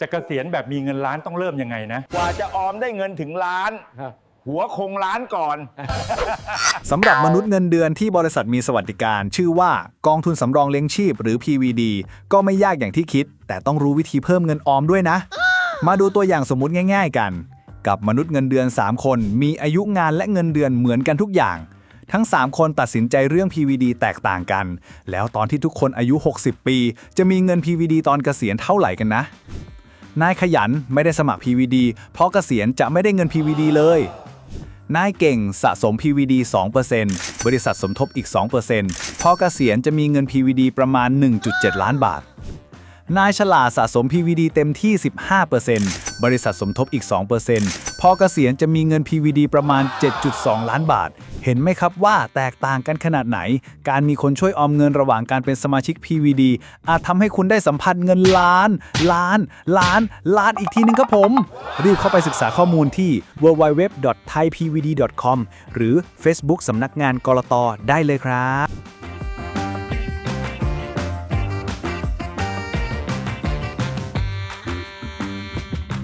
จะเกษียณแบบมีเงินล้านต้องเริ่มยังไงนะ กว่าจะออมได้เงินถึงล้าน หัวคงล้านก่อน สำหรับมนุษย์เงินเดือนที่บริษัทมีสวัสดิการ ชื่อว่ากองทุนสำรองเลี้ยงชีพหรือ PVD ก็ไม่ยากอย่างที่คิด แต่ต้องรู้วิธีเพิ่มเงินออมด้วยนะ มาดูตัวอย่างสมมุติง่าย ๆ กัน กับมนุษย์เงินเดือน 3 คน มีอายุงานและเงินเดือนเหมือนกันทุกอย่าง ทั้ง 3 คนตัดสินใจเรื่อง PVD แตกต่างกัน แล้วตอนที่ทุกคนอายุ 60 ปี จะมีเงิน PVD ตอนเกษียณเท่าไหร่กันนะ นายขยันไม่ได้สมัคร PVD เพราะเกษียณจะไม่ได้เงิน PVD เลย นายเก่งสะสม PVD 2%บริษัทสมทบอีก 2%พอเกษียณจะมีเงิน PVD ประมาณ 1.7 ล้านบาท นายฉลาดสะสม PVD เต็มที่ 15%บริษัทสมทบอีก 2%พอเกษียณจะมีเงิน PVD ประมาณ 7.2 ล้านบาท เห็นไหมครับว่าแตกต่างกันขนาดไหน การมีคนช่วยออมเงินระหว่างการเป็นสมาชิก PVD อาจทำให้คุณได้สัมผัสเงินล้าน ล้าน ล้าน ล้านอีกทีนึงครับผม รีบเข้าไปศึกษาข้อมูลที่ www.thaipvd.com หรือ Facebook สำนักงานกรตได้เลยครับ